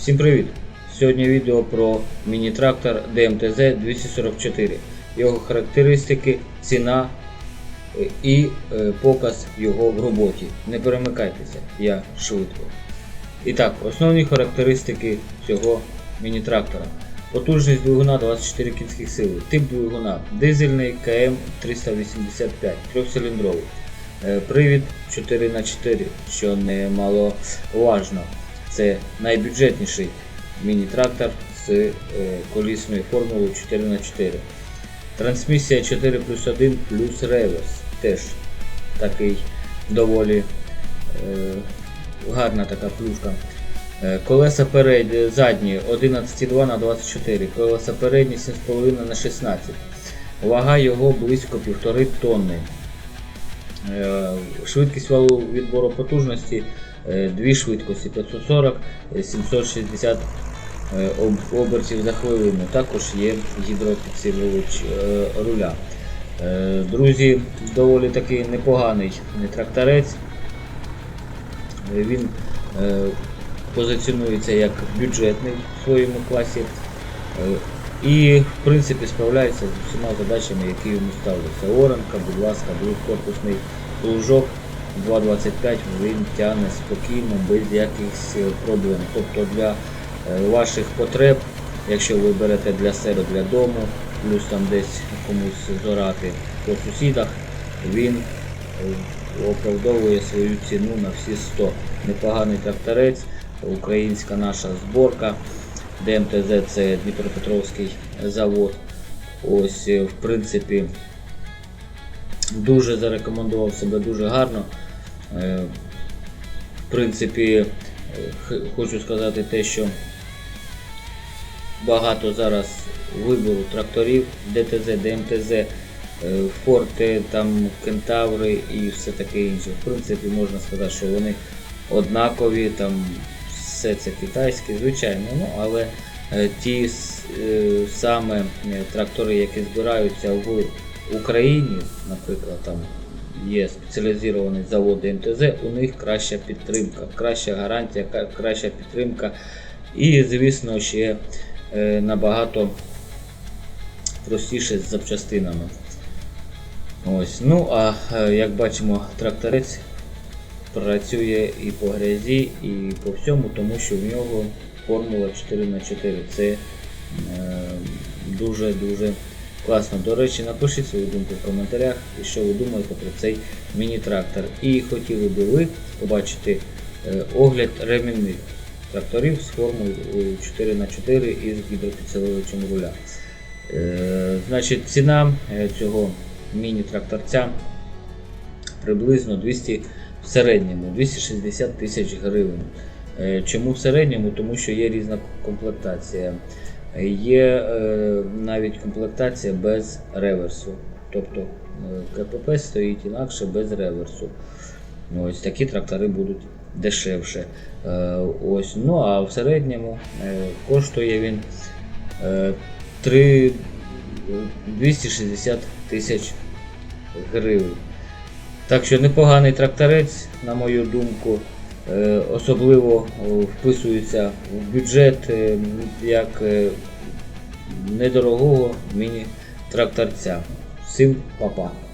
Всім привіт! Сьогодні відео про міні-трактор DMTZ 244, його характеристики, ціна е, і е, показ його в роботі. Не перемикайтеся, я швидко. І так, основні характеристики цього міні-трактора. Потужність двигуна 24 кінських сили. Тип двигуна дизельний КМ 385, трьохциліндровий. Е, Привід 4х4, що немало важно. Це найбюджетніший міні-трактор з е, колісною формулою 4х4. Трансмісія 4 плюс 1 плюс реверс. Теж такий доволі е, гарна така плюшка. Е, Колеса передні, задні 11,2 на 24, колеса передні 7,5 на 16. Вага його близько 1,5 тонни. Е, Швидкість валу відбору потужності дві швидкості 540 е, 760 е, обертів за хвилину. Також є гідропідсилювач е, руля. Е, Друзі, доволі такий непоганий тракторець. Е, Він е, позиціонується як бюджетний в своєму класі. Е, І в принципі справляється з усіма задачами, які йому ставляться. Оранка, будь ласка, двохкорпусний плужок 2.25 він тягне спокійно, без якихось е, проблем. Тобто для е, ваших потреб, якщо ви берете для себе для дому, плюс там десь комусь зорати по сусідах, він е, оправдовує свою ціну на всі 100. Непоганий тракторець, українська наша зборка. ДМТЗ це Дніпропетровський завод. Ось, в принципі, дуже зарекомендував себе дуже гарно. Е, В принципі, е, хочу сказати те, що багато зараз вибору тракторів ДТЗ, ДМТЗ, е, Форти, там Кентаври і все таке інше. В принципі, можна сказати, що вони однакові, там все це китайське, звичайно, ну, але ті саме трактори, які збираються в Україні, наприклад, там є спеціалізований завод МТЗ, у них краща підтримка, краща гарантія, краща підтримка. І, звісно, ще е, набагато простіше з запчастинами. Ось. Ну, а е, як бачимо, тракторець працює і по грязі, і по всьому, тому що в нього формула 4х4. Це е, дуже-дуже класно. До речі, напишіть свою думку в коментарях, що ви думаєте про цей міні-трактор. І хотіли би ви побачити е, огляд ремінних тракторів з формулою 4х4 із гідропідсилювачем руля. Е, Значить, ціна е, цього міні-тракторця приблизно 200 в середньому 260 тисяч гривень. Е, Чому в середньому? Тому що є різна комплектація. Є е, навіть комплектація без реверсу. Тобто е, КПП стоїть інакше без реверсу. Ну, Ось такі трактори будуть дешевше. Е, Ось. Ну а в середньому коштує він е, 3, 260 тисяч гривень. Так що непоганий тракторець, на мою думку, особливо о, вписується в бюджет е, як е, недорогого міні-тракторця. Всім па-па!